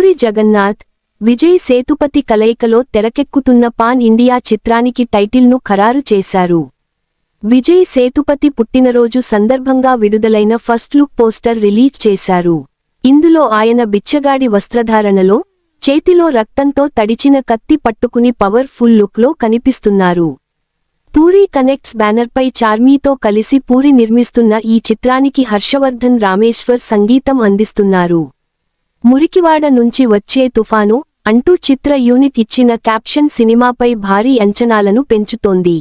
పూరి జగన్నాథ్ విజయ్ సేతుపతి కలయికలో తెరకెక్కుతున్న pan India చిత్రానికి టైటిల్ను ఖరారు చేశారు. విజయ్ సేతుపతి పుట్టినరోజు సందర్భంగా విడుదలైన ఫస్ట్ లుక్ పోస్టర్ రిలీజ్ చేశారు. ఇందులో ఆయన బిచ్చగాడి వస్త్రధారణలో చేతిలో రక్తంతో తడిచిన కత్తి పట్టుకుని పవర్ ఫుల్ లుక్లో కనిపిస్తున్నారు. పూరి కనెక్ట్స్ బ్యానర్పై చార్మీతో కలిసి పూరి నిర్మిస్తున్న ఈ చిత్రానికి హర్షవర్ధన్ రామేశ్వర్ సంగీతం అందిస్తున్నారు. మురికివాడ నుంచి వచ్చే తుఫాను అంటూ చిత్ర యూనిట్ ఇచ్చిన క్యాప్షన్ సినిమాపై భారీ అంచనాలను పెంచుతోంది.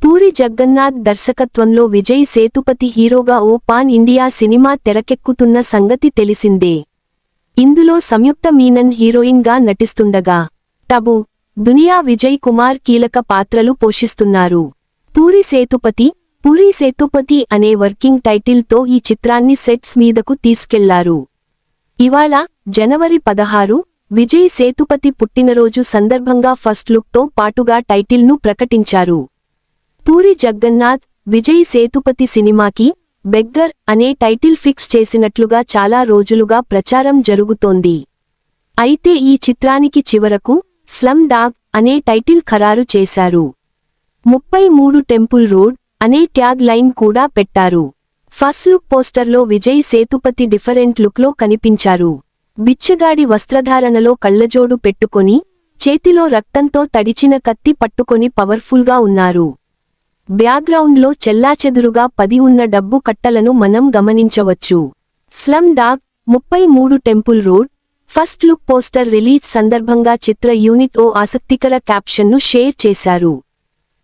పూరి జగన్నాథ్ దర్శకత్వంలో విజయ్ సేతుపతి హీరోగా ఓ పాన్ ఇండియా సినిమా తెరకెక్కుతున్న సంగతి తెలిసిందే. ఇందులో సంయుక్త మీనన్ హీరోయిన్గా నటిస్తుండగా టబు దునియా విజయ్ కుమార్ కీలక పాత్రలు పోషిస్తున్నారు. పూరి సేతుపతి పూరి సేతుపతి అనే వర్కింగ్ టైటిల్తో ఈ చిత్రాన్ని సెట్స్ మీదకు తీసుకెళ్ళారు. ఇవాళ జనవరి పదహారు విజయ్ సేతుపతి పుట్టినరోజు సందర్భంగా ఫస్ట్ లుక్తో పాటుగా టైటిల్ను ప్రకటించారు. పూరి జగన్నాథ్ విజయ్ సేతుపతి సినిమాకి బెగ్గర్ అనే టైటిల్ ఫిక్స్ చేసినట్లుగా చాలా రోజులుగా ప్రచారం జరుగుతోంది. అయితే ఈ చిత్రానికి చివరకు స్లమ్ డాగ్ అనే టైటిల్ ఖరారు చేశారు. ముప్పై మూడు టెంపుల్ రోడ్ అనే ట్యాగ్ లైన్ కూడా పెట్టారు. ఫస్ట్ లుక్ పోస్టర్లో విజయ్ సేతుపతి డిఫరెంట్ లుక్లో కనిపించారు. బిచ్చగాడి వస్త్రధారణలో కళ్ళజోడు పెట్టుకొని చేతిలో రక్తంతో తడిచిన కత్తి పట్టుకొని పవర్ఫుల్గా ఉన్నారు. బ్యాక్గ్రౌండ్లో చెల్లాచెదురుగా పది ఉన్న డబ్బు కట్టలను మనం గమనించవచ్చు. స్లమ్ డాగ్ ముప్పై మూడు temple road first look poster release సందర్భంగా చిత్ర యూనిట్ ఓ ఆసక్తికర క్యాప్షన్ను షేర్ చేశారు.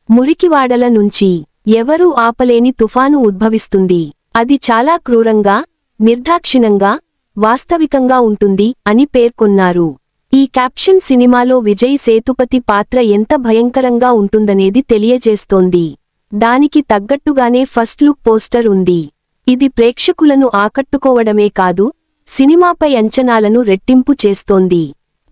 మురికివాడల నుంచి ఎవరూ ఆపలేని తుఫాను ఉద్భవిస్తుంది. అది చాలా క్రూరంగా నిర్దాక్షిణంగా వాస్తవికంగా ఉంటుంది అని పేర్కొన్నారు. ఈ క్యాప్షన్ సినిమాలో విజయ్ సేతుపతి పాత్ర ఎంత భయంకరంగా ఉంటుందనేది తెలియజేస్తోంది. దానికి తగ్గట్టుగానే ఫస్ట్ లుక్ పోస్టర్ ఉంది. ఇది ప్రేక్షకులను ఆకట్టుకోవడమే కాదు సినిమాపై అంచనాలను రెట్టింపు చేస్తోంది.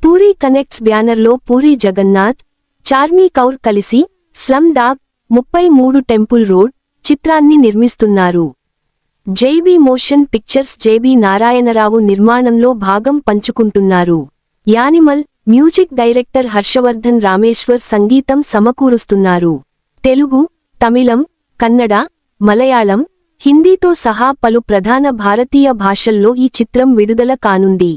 పూరి కనెక్ట్స్ బ్యానర్లో పూరి జగన్నాథ్ చార్మీ కౌర్ కలిసి స్లమ్ డాగ్ ముప్పై మూడు టెంపుల్ రోడ్ చిత్రాన్ని నిర్మిస్తున్నారు. JB motion pictures JB Narayanarao నిర్మాణంలో భాగం పంచుకుంటున్నారు. Animal music director Harshavardhan Rameshwar సంగీతం సమకూరుస్తున్నారు. తెలుగు తమిళం కన్నడ మలయాళం హిందీతో సహా పలు ప్రధాన భారతీయ భాషల్లో ఈ చిత్రం విడుదల కానుంది.